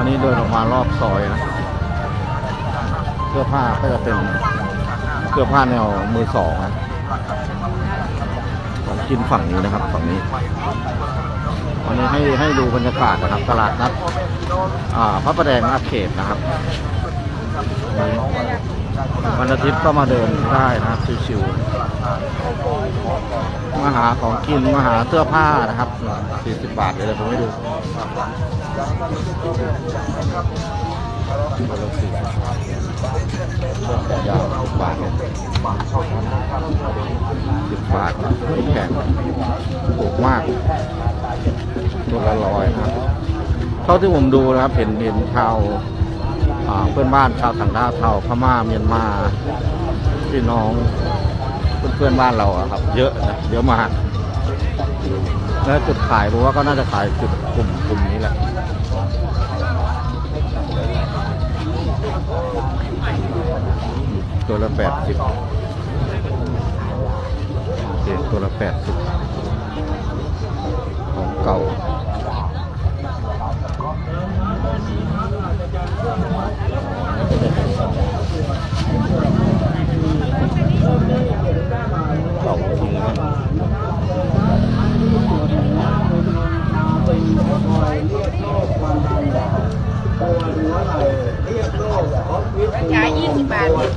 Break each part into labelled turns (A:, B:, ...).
A: อันนี้เดินออกมารอบซอยนะ เสื้อผ้าก็จะเป็นเสื้อผ้าแนวมือสองนะของกินฝั่งนี้นะครับฝั่งนี้วันนี้ให้ให้ดูบรรยากาศนะครับตลาดนัดอ่าพระประแดงอาเขตนะครับ วันอาทิตย์ก็มาเดินได้นะครับชิวๆ มาหาของกินมาหาเสื้อผ้านะครับ40บาทเลยเลยผมไม่ดูยาวบบาทสิบบาทไม่แพงถูกมากตัวละร้อยนะครับเท่าที่ผมดูนะครับเห็นเห็นชาวเพื่อนบ้านชาวต่างด้าวชาวพม่าเมียนมาพี่น้อง เพื่อนเพื่อนบ้านเราอะครับ เยอะนะเยอะมากแล้วจุดขายผมว่าก็น่าจะขายจุดกลุ่มกลุ่มนี้แหละตัวละแปดสิบโอเคตัวละแปดสิบของเก่า เก่าจริงนะ
B: ขายยี่สิบบาทเนี่ย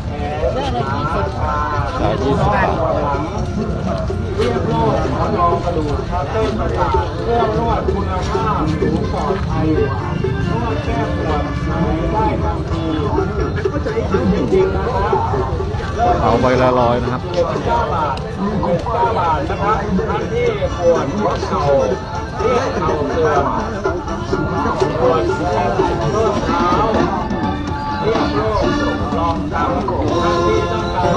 B: เลิกเลยยี่สิบ
A: ขายี่สิบบาท
C: เรียกโลดหมอนรองกระดูกทับเส้นประสาทเครื่องนวดคุณภาพสูงปลอดภัยนวดแก้ปวดหายได้ทันทีจริงๆนะครับเริ่ม
A: เอาใบละร้อยนะครับ
C: ฟ้าบาทนะครับท่านที่ปวดหัวเข่าที่เข่าเสื่อมปวดเริ่มเท้าเรียกโรคลองทำท่านที่ต้องการ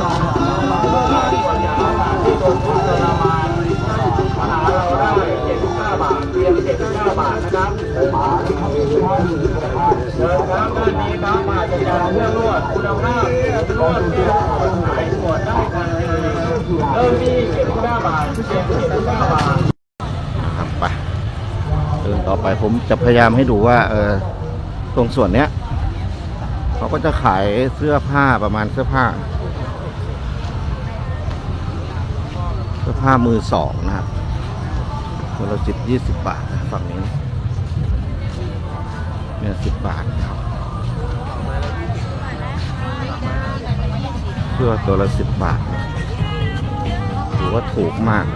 C: การปวดยาวที่โดทุกข์ทรมาน มาหาเราได้75บาทเพียง75บาทนะครับเดินครับด้านนี้ครับมาจะยาเพื่อนวดคุณภาพนวดแก้ปวดหายปวดได้ทันทีเริ่มที่75บาทเพียง75บาท
A: นะครับไปเดินต่อไป ผมจะพยายามให้ดูว่าเออตรงส่วนเนี้ยเขาก็จะขายเสื้อผ้าประมาณเสื้อผ้า เสื้อผ้ามือสองนะครับตัวละสิบยี่สิบบาทฝั่งนี้เนี่ยสิบบาทครับเสื้อตัวละสิบบาทถือว่าถูกมาก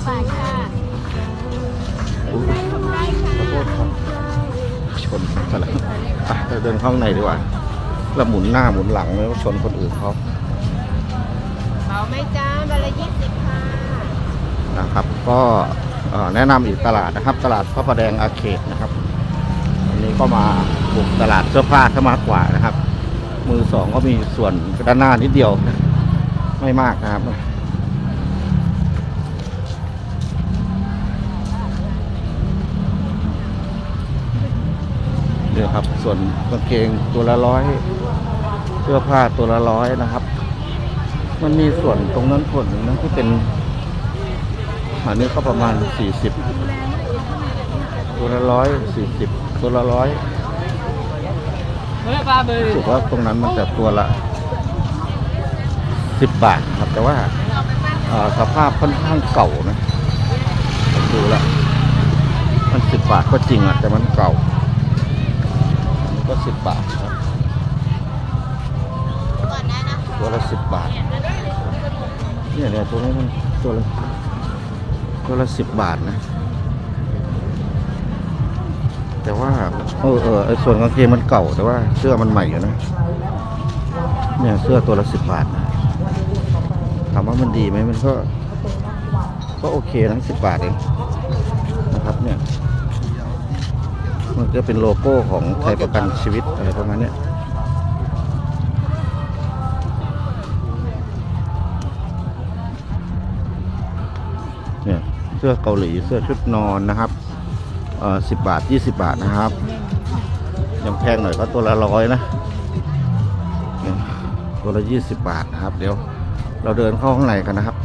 B: บบาทค่ะ
A: อุ๊ยขอโทษครับชนอะไรอะเราเดินเข้าข้างในดีกว่าแล้วหมุนหน้าหมุนหลังแล้วชนคนอื่นเขา
B: เบาไหมจ้าใบละยี่สิบค่ะ
A: นะครับ ก็เอ่อแนะนำอีกตลาดนะครับ ตลาดพระประแดงอาเขตนะครับวันนี้ก็มาบุกตลาดเสื้อผ้าซะมากกว่านะครับ มือสองก็มีส่วนด้านหน้านิดเดียวนะไม่มากนะครับ นี่ยครับ ส่วนกางเกงตัวละร้อยเสื้อผ้าตัวละร้อยนะครับ มันมีส่วนตรงนั้นส่วนหนึ่งนะที่เป็นอันนี้ก็ประมาณสี่สิบตัวละร้อยสี่สิบตัวละร้อยรู้สึกว่าตรงนั้นมันจะตัวละสิบบาทครับ แต่ว่าเอ่อสภาพค่อนข้างเก่านะดูแล้วมันสิบบาทก็จริงอะแต่มันเก่า ก็สิบบาทครับตัวละสิบบาทเนี่ยเนี่ยตัวนี้มันตัวละตัวละสิบบาทนะ แต่ว่าเออเออไอส่วนกางเกงมันเก่าแต่ว่าเสื้อมันใหม่อยู่นะเนี่ยเสื้อตัวละสิบบาทนะถามว่ามันดีไหมมันก็ ก็โอเคนะสิบบาทเองนะครับเนี่ย มันจะเป็นโลโก้ของไทยประกันชีวิตอะไรประมาณนี้เนี่ยเสื้อเกาหลีเสื้อชุดนอนนะครับเอ่อสิบบาทยี่สิบาทนะครับ ยังแพงหน่อยก็ตัวละร้อยนะตัวละยี่สิบบาทนะครับ เดี๋ยวเราเดินเข้าข้างในกันนะครับ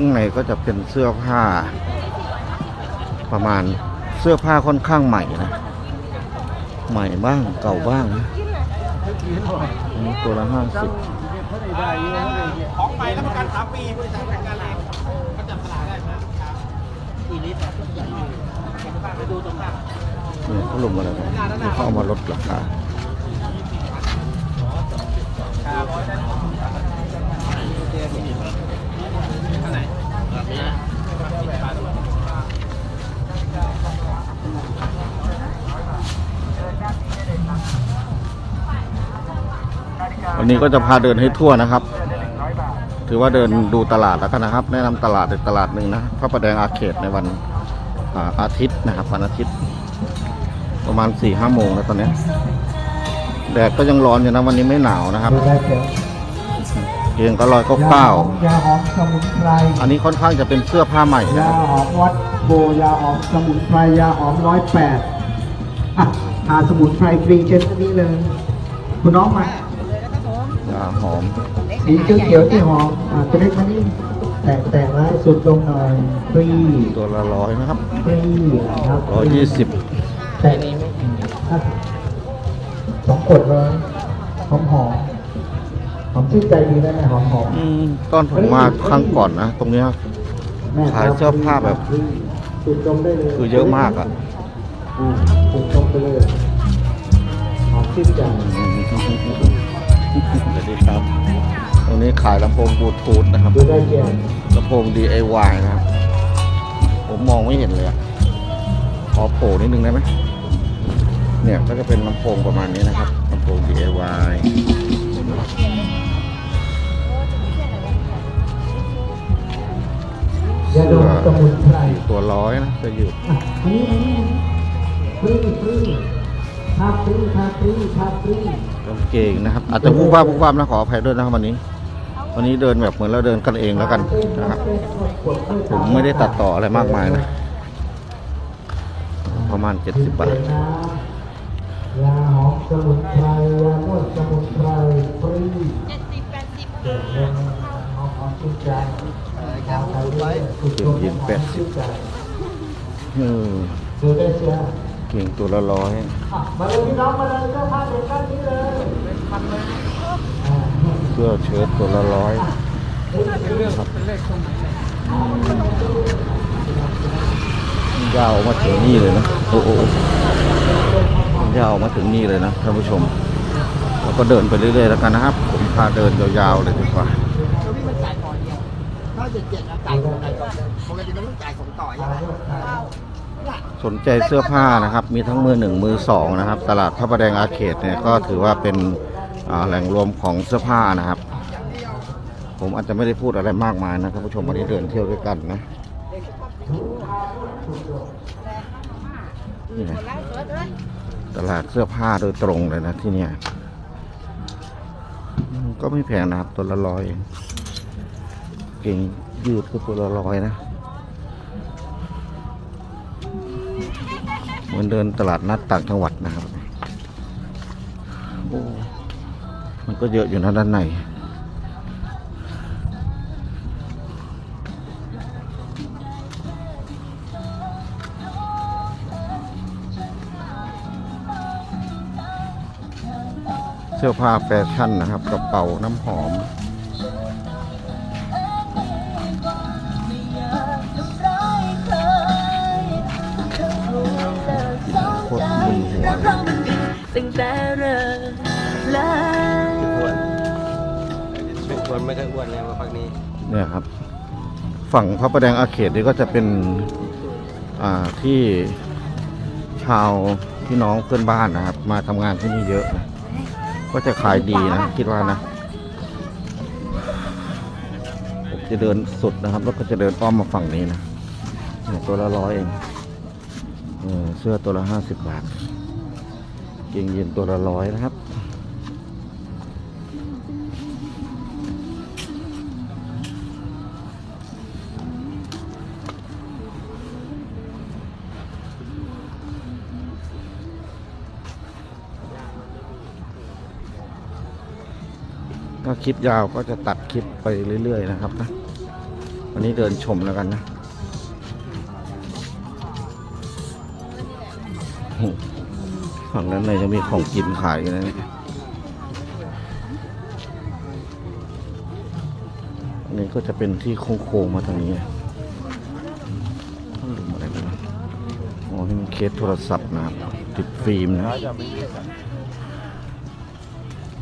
A: ข้างในก็จะเป็นเสื้อผ้า ประมาณเสื้อผ้าค่อนข้างใหม่นะ ใหม่บ้างเก่าบ้างนะตัวละห้าสิบ
C: ของใหม่รับประกันสามปีบริษัทจัดการเองเขาจับตลาดได้มครับอีลิตไปดูตรงหน้า
A: เนี่ยเขาลงมาแล้วเขาเอามาลดราคา วันนี้ก็จะพาเดินให้ทั่วนะครับ ถือว่าเดินดูตลาดแล้วกันนะครับ แนะนำตลาดในตลาดหนึ่งนะพระประแดงอาเขตในวันอาอาทิตย์นะครับวันอาทิตย์ ประมาณสี่ห้าโมงแล้วตอนนี้ แดดก็ยังร้อนอยู่นะวันนี้ไม่หนาวนะครับ
D: เพียง
A: เพียงก็ร้อยก็เก้า ยา
D: หอมสมุนไพร
A: อันนี้ค่อนข้างจะเป็นเสื้อผ้าใหม่นะ
D: ยา
A: ครับ
D: หอมวัดโบยาหอมสมุนไพร ยาหอมร้อยแปดอะทาสมุนไพรฟรีเช่นนี้เลย คุณน้องมา ยา
A: หอม
D: สีเขียวๆที่หอมอะตัวเล็กมานี่แตกแตกแล้วสุดลงหน่อยฟรี
A: ตัวละร้อยนะครับ
D: ฟรีครับ
A: ร้อยยี่สิบ
D: แต่อะสองขวดเลยหอมหอม หอมชื่นใจดีนะเนี่ยหอมหอม
A: อืมตอนผมมาครั้งก่อนนะ ตรงเนี้ย
D: แม่
A: ขายเสื้อผ้าแบบ
D: สุดลงได้เลย
A: คือเยอะมากอะ
D: อืมสุดลงไปเลยหอมชื่นใจ
A: สวัสดีครับ ตรงนี้ขายลำโพงบลูทูธนะครับ
D: ดูได้เยี่ยม
A: ลำโพง DIY นะครับ ผมมองไม่เห็นเลยอะขอโผล่นิดนึงได้ไหมเนี่ยก็จะเป็นลำโพงประมาณนี้นะครับลำโพง DIY
D: ยาดมสมุนไพร
A: ตัวร้อยนะจะอยู่
D: อะอันนี้อันนี้ฟรีฟรีทาฟรีทาฟรีทาฟรี
A: กางเกงนะครับ อาจจะวูบวาบวูบวาบนะขออภัยด้วยนะครับวันนี้ วันนี้เดินแบบเหมือนเราเดินกันเองแล้วกันนะครับผมไม่ได้ตัดต่ออะไรมากมายนะ ประมาณ 70 บาท
D: ยาหอมสมุนไพรยานวดสมุนไพรฟรี
B: เจ็ดสิบแปดสิบ
D: เก่งยี่นใจยาไทยด้วยสุดยอดหอมชื่นใจ
A: เออ
D: เก่
A: งตัวละร้อย
D: มาเลยพี่น้องมาเลยเจ้าภาเด็กท่านนี้เลย
A: เสื้อเชิ้ตตัวละร้อยยาวมาถึงนี่เลยนะโอ้โหยาวมาถึงนี่เลยนะท่านผู้ชมแล้วก็เดินไปเรื่อยๆแล้วกันนะครับ ผมพาเดินยาวๆเลยดีกว่า
C: เจ็ดจ็ดนะจ่ายส่งจ่ายก่อนปกติเราต้องจ่ายส่งต่อใช่ไหม
A: สนใจเสื้อผ้านะครับ มีทั้งมือหนึ่งมือสองนะครับ ตลาดพระประแดงอาเขตเนี่ยก็ถือว่าเป็นแหล่งรวมของเสื้อผ้านะครับ ผมอาจจะไม่ได้พูดอะไรมากมายนะท่านผู้ชมวันนี้เดินเที่ยวด้วยกันนะตลาดเสื้อผ้าโดยตรงเลยนะที่เนี่ยก็ไม่แพงนะครับตัวละร้อยเอง เก่งยืดก็ตัวละร้อยนะเหมือนเดินตลาดนัดต่างจังหวัดนะครับโอ้มันก็เยอะอยู่นะด้านในเสื้อผ้าแฟชั่นนะครับกระเป๋าน้ำหอม ฝั่งพระประแดงอาเขตนี่ก็จะเป็นที่ชาวพี่น้องเพื่อนบ้านนะครับ มาทำงานที่นี่เยอะนะก็จะขายดีนะคิดว่านะผมจะเดินสุดนะครับ แล้วก็จะเดินอ้อมมาฝั่งนี้นะเนี่ยตัวละร้อยเองเสื้อตัวละห้าสิบบาทเกงยีนตัวละร้อยนะครับ ลิปยาวก็จะตัดคลิปไปเรื่อย ๆ นะครับนะ วันนี้เดินชมแล้วกันนะ ฝั่งนั้นเลยจะมีของกินขายกันนะเนี่ยอันนี้ก็จะเป็นที่โค้งๆมาทางนี้อะไรนนะอ๋อนี่มันเคสโทรศัพท์นะครับติดฟิล์มนะ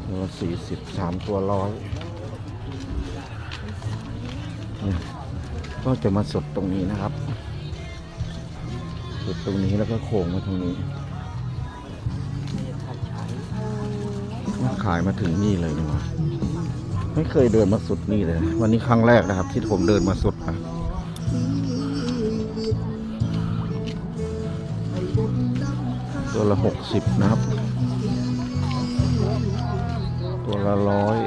A: ตัวสี่สิบสามตัวร้อยเนี่ยก็จะมาสดตรงนี้นะครับสดตรงนี้แล้วก็โค้งมาทางนี้มาขายมาถึงนี่เลยนี่ว่าไม่เคยเดินมาสุดนี่เลย วันนี้ครั้งแรกนะครับ ที่ผมเดินมาสุดนะตัวละหกสิบนะครับ ละร้อย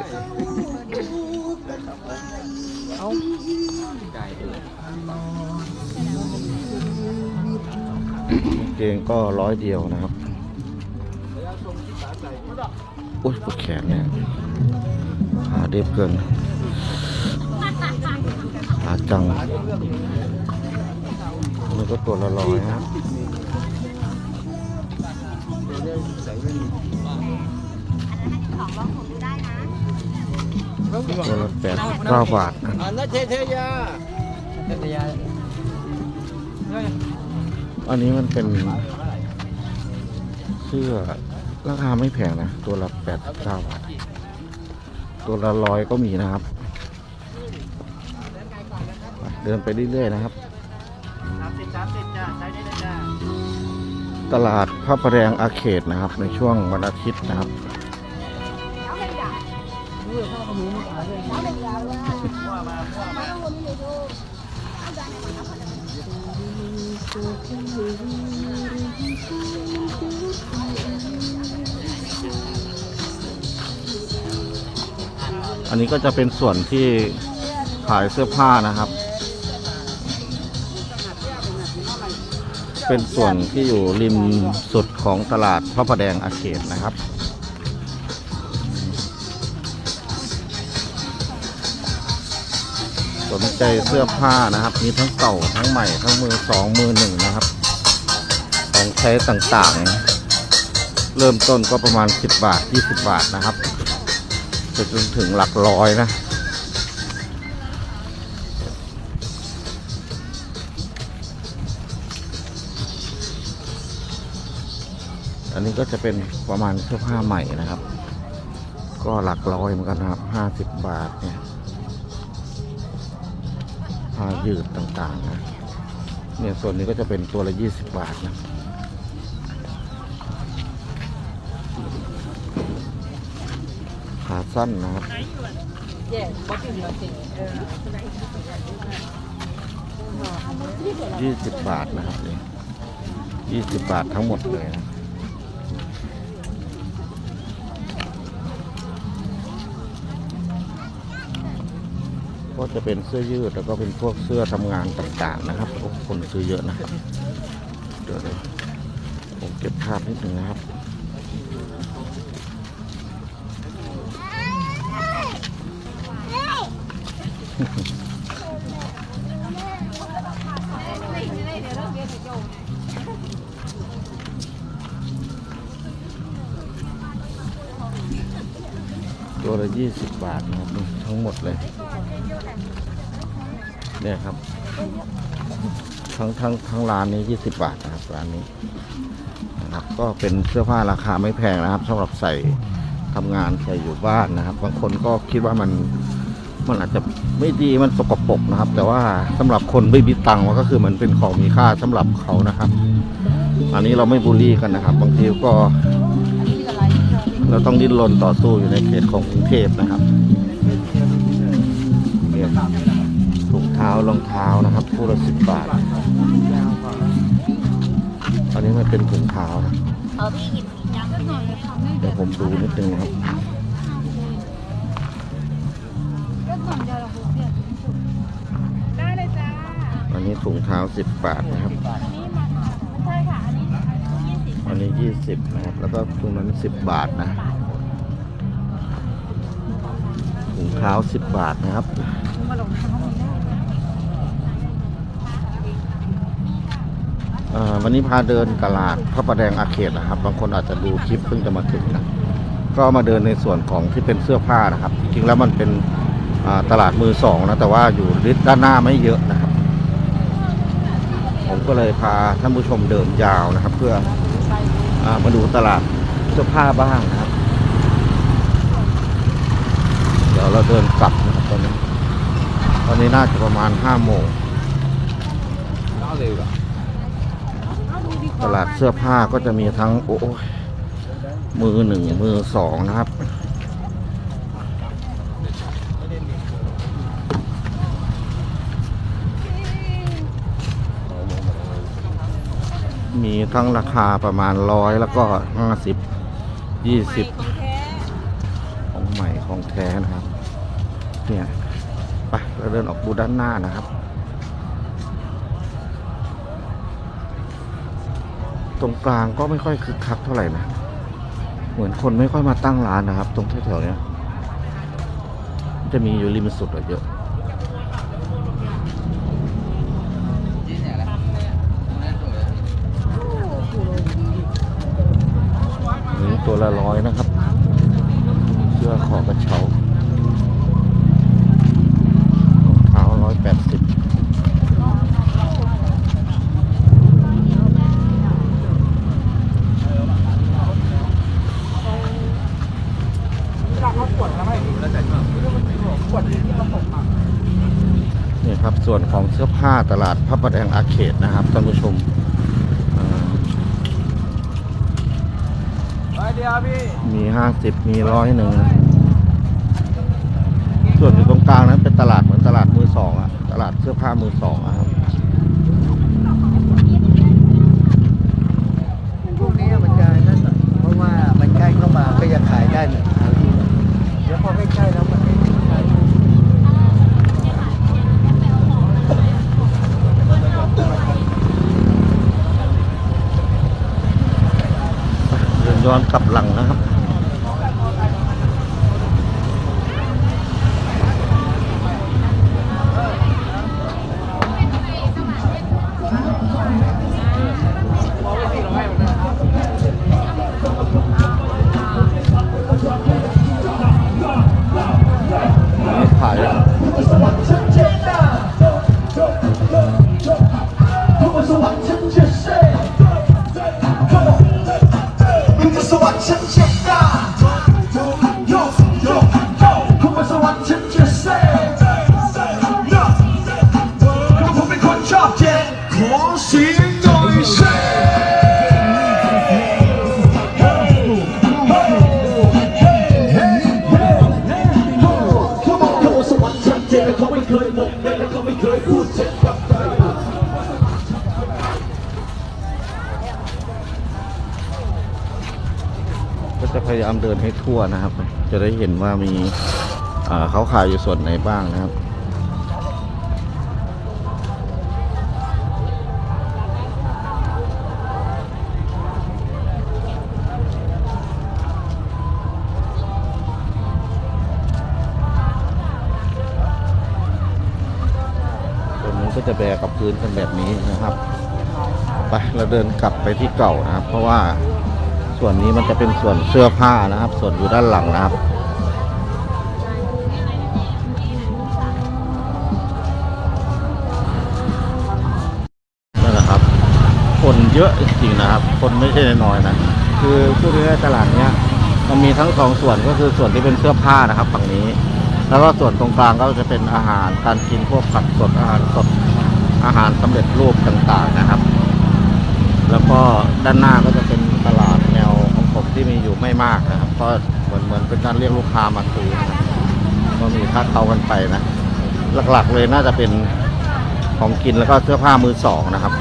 A: เกงก็ร้อยเดียวนะครับ อุ้ยปวดแขนเนี่ยขาเด็บเกินขาจังนี่ก็ตัวละร้อยนะครับ ตัวละแปดเก้าบาท
C: อันนั้นเทเทยาเทเทยา
A: อันนี้มันเป็นเสื้อราคาไม่แพงนะ ตัวละแปดเก้าบาท ตัวละร้อยก็มีนะครับ เดินไปเรื่อยๆนะครับ ตลาดพระประแดงอาเขตนะครับ ในช่วงวันอาทิตย์นะครับ อันนี้ก็จะเป็นส่วนที่ขายเสื้อผ้านะครับ เป็นส่วนที่อยู่ริมสุดของตลาดพระประแดงอาเขตนะครับ สนใจเสื้อผ้านะครับ มีทั้งเก่าทั้งใหม่ทั้งมือสองมือหนึ่งนะครับ ของใช้ต่างๆ เริ่มต้นก็ประมาณ 10 บาท 20 บาทนะครับไปจนถึงหลักร้อยนะอันนี้ก็จะเป็นประมาณเสื้อผ้าใหม่นะครับ ก็หลักร้อยเหมือนกันนะครับห้าสิบบาทเนี่ย ผ้ายืดต่างๆนะเนี่ยส่วนนี้ก็จะเป็นตัวละยี่สิบบาทนะขาสั้นนะครับยี่สิบบาทนะครับยยี่สิบบาททั้งหมดเลยนะ ก็จะเป็นเสื้อยืดแล้วก็เป็นพวกเสื้อทำงานต่างๆนะครับโอ้คนซื้อเยอะนะเดี๋ยวเลยผมเก็บภาพนิดนึงนะครับอ ยี่สิบบาทนะครับทั้งหมดเลยเนี่ยครับ ทั้งทั้งทั้งร้านนี้ยี่สิบบาทนะครับร้านนี้นะครับ ก็เป็นเสื้อผ้าราคาไม่แพงนะครับสำหรับใส่ทำงานใส่อยู่บ้านนะครับ บางคนก็คิดว่ามันมันอาจจะไม่ดีมันสกปรกนะครับ แต่ว่าสำหรับคนไม่มีตังค์มันก็คือมันเป็นของมีค่าสำหรับเขานะครับ อันนี้เราไม่บูลลี่กันนะครับ บางทีก็ เราต้องดิ้นรนต่อสู้อยู่ในเขตของกรุงเทพนะครับเียถุงเท้ารองเท้านะครับคู่ละสิบบาทอันนี้มันเป็นถุงเท้านะเดี๋ยวผมดูนิดนึงครับอันนี้ถุงเท้าสิบบาทนะครับ
B: นนี้ยี่สิบ
A: นะครับ แล้วก็ตรงนั้นสิบบาทนะถุงเท้า10บาทนะครับ
B: มาลงทางห้องนี้
A: เอ่อวันนี้พาเดินตลาดพระประแดงอาเขตนะครับ บางคนอาจจะดูคลิปเพิ่งจะมาถึงนะ ก็มาเดินในส่วนของที่เป็นเสื้อผ้านะครับ จริงๆแล้วมันเป็นตลาดมือสองนะ แต่ว่าอยู่ริด้านหน้าไม่เยอะนะครับ ผมก็เลยพาท่านผู้ชมเดินยาวนะครับ เพื่อ มาดูตลาดเสื้อผ้าบ้างนะครับ เดี๋ยวเราเดินกลับนะครับตอนนี้ ตอนนี้น่าจะประมาณห้าโมงตลาดเสื้อผ้าก็จะมีทั้งโอ้ยมือหนึ่งมือสองนะครับ มีทั้งราคาประมาณร้อยแล้วก็ห้าสิบยี่สิบของใหม่ของแท้นะครับ เนี่ยไปเราเดินออกดูด้านหน้านะครับ ตรงกลางก็ไม่ค่อยคึกคักเท่าไหร่นะ เหมือนคนไม่ค่อยมาตั้งร้านนะครับ ตรงแถวๆนี้จะมีอยู่ริมสุดเยอะ นี่ตัว ละร้อยนะครับเสื้อคอกระเช้ารองเท้าร้อยแปดสิบนี่ครับส่วนของเสื้อผ้าตลาดพระประแดงอาเขตนะครับท่านผู้ชมอ่า
C: ไปเดียวพี่
A: มีห้าสิบมีร้อยหนึ่งส่วนอยู่ตรงกลางนั้นเป็นตลาดเหมือนตลาดมือสองอะตลาดเสื้อผ้ามือสองอะครับ
E: พวกนี้มันจะนั่นหน่อยเพราะว่ามันใกล้เข้ามาก็จะขายได้หนึ่งครั้งเดี๋ยวพอไม่ใกล้แล้วมันไม่ขาย
A: เดิน ย้อนกลับหลังนะครับายา
F: มเดิ
A: นให้ทั่วนะครับ จะได้เห็นว่ามีเขาขายอยู่ส่วนไหนบ้างนะครับตรงนี้ก็จะแบกกับพื้นกันแบบนี้นะครับ ไปเราเดินกลับไปที่เก่านะครับ เพราะว่า ส่วนนี้มันจะเป็นส่วนเสื้อผ้านะครับ ส่วนอยู่ด้านหลังนะครับนั่นแหละครับ คนเยอะจริงๆนะครับ คนไม่ใช่น้อยนะคือพูดง่ายๆตลาดเนี้ยมันมีทั้งสองส่วนก็คือส่วนที่เป็นเสื้อผ้านะครับฝั่งนี้ แล้วก็ส่วนตรงกลางก็จะเป็นอาหารการกินพวกผักสดอาหารสดอาหารสำเร็จรูปต่างๆนะครับ แล้วก็ด้านหน้าก็จะ ที่มีอยู่ไม่มากนะครับก็เหมือนเหมือนเป็นการเรียกลูกค้ามาซื้อนะครับก็มีค่าเข้ากันไปนะ หลักๆเลยน่าจะเป็นของกินแล้วก็เสื้อผ้ามือสองนะครับ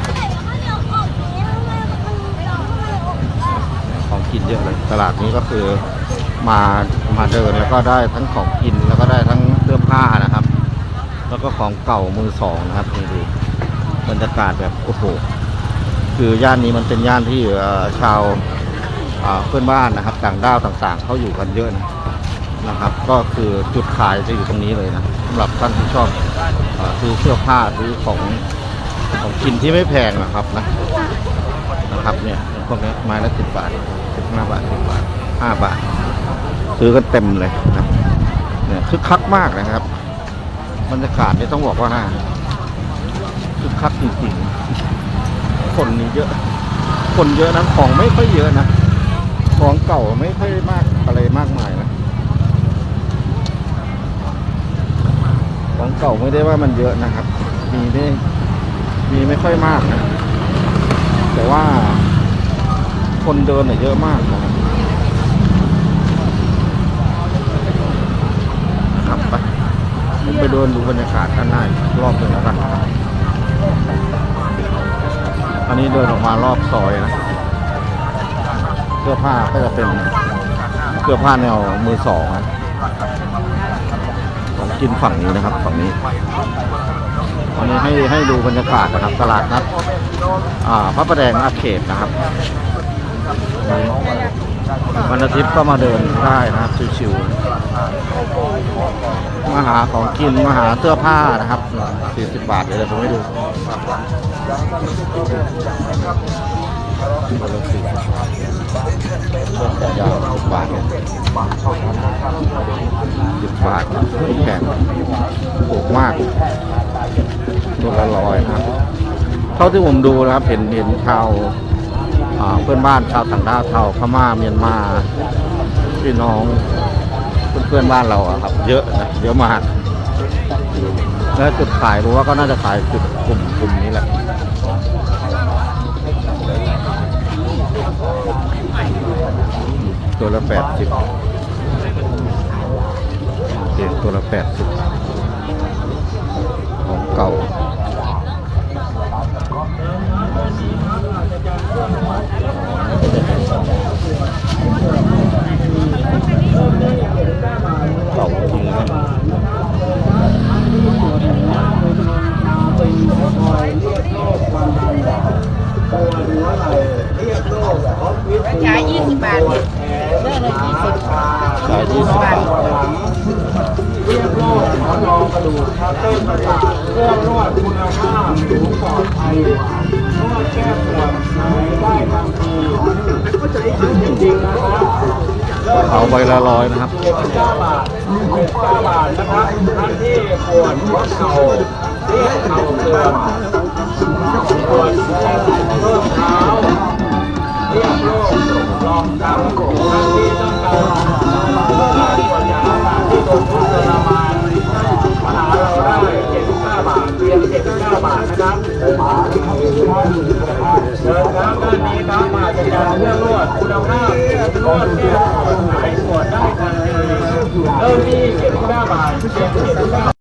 A: ของกินเยอะเลยตลาดนี้ก็คือมามาเดินแล้วก็ได้ทั้งของกินแล้วก็ได้ทั้งเสื้อผ้านะครับ แล้วก็ของเก่ามือสองนะครับนี่ดูบรรยากาศแบบโอ้โหคือย่านนี้มันเป็นย่านที่ชาว เพื่อนบ้านนะครับต่างด้าวต่างๆเขาอยู่กันเยอะนะนะครับ ก็คือจุดขายจะอยู่ตรงนี้เลยนะสำหรับท่านที่ชอบอซื้อเสื้อผ้าซื้อของของกินที่ไม่แพงนะครับนะนะครับเนี่ยพวกนี้ไม้ละสิบบาทสิบห้าบาทสิบบาทห้าบาท ซื้อกันเต็มเลยนะเนี่ยคึกคักมากนะครับบรรยากาศนี่ต้องบอกว่าคึกคักจริงๆคนนี่เยอะ คนเยอะนะของไม่ค่อยเยอะนะ ของเก่าไม่ค่อยมากอะไรมากมายนะของเก่าไม่ได้ว่ามันเยอะนะครับ มีไม่มีไม่ค่อยมากนะแต่ว่าคนเดินเนี่ยเยอะมากนะครับครับไปไปเดินดูบรรยากาศด้านหน้ารอบหนึ่งแล้วกันะครับอันนี้เดินออกมารอบซอยนะ สื้อผ้าก็จะเป็นเสื้อผ้าแนวมือสองของกินฝั่งนี้นะครับฝั่งนี้อันนี้ให้ให้ดูบรรยากาศนะครับตลาดนัดอ่าพระประแดงอาเขตนะครับวันอาทิตย์ก็มาเดินได้นะครับชิวๆมาหาของกินมาหาเสื้อผ้านะครับ40บาทเดี๋ยวผมให้ดู คนละ40เรื่องยาวสิบบาทเนี่ยสิบบาทไม่แพงถูกมากตัวละร้อยนะครับ เท่าที่ผมดูนะครับเห็นเห็นชาวเพื่อนบ้านชาวต่างด้าวชาวพม่าเมียนมาพี่น้องเพื่อนๆบ้านเราอะครับ เยอะนะเยอะมากแล้วจุดขายรู้ว่าก็น่าจะขายจุดกลุ่มกลุ่มนี้แหละ ตัวละแปดสิบเสียตัวละแปดสิบของเก่าเก่าจริงนะ
B: ขายยี่สิบบาท สิบ
A: ขายยี่สิบบาท
C: เรียกโรคหมอนองกระดูกทับเส้นประสาทเครื่องนวดคุณภาพสูงปลอดภัยนวดแก้ปวดหายได้ทันทีจริงๆนะครับ
A: เอาใบละร้อยนะครับ
C: 69บาท69บาทนะครับท่านที่ปวดหัวเข่าที่เข่าเสื่อมปวดเริ่มเท้า เรียกโรคลองจำท่านที่ต้องการปวดยาบาดที่โดนทุกทรมานมาหาเราได้79บาทเพียง79บาทนะครับเดินครับด้านนี้ครับมาจัดกาเรื่อนวดคุณภาพนวดแก้ปวดหายปวดได้ทันทีเริ่มที่79บาทเพียง79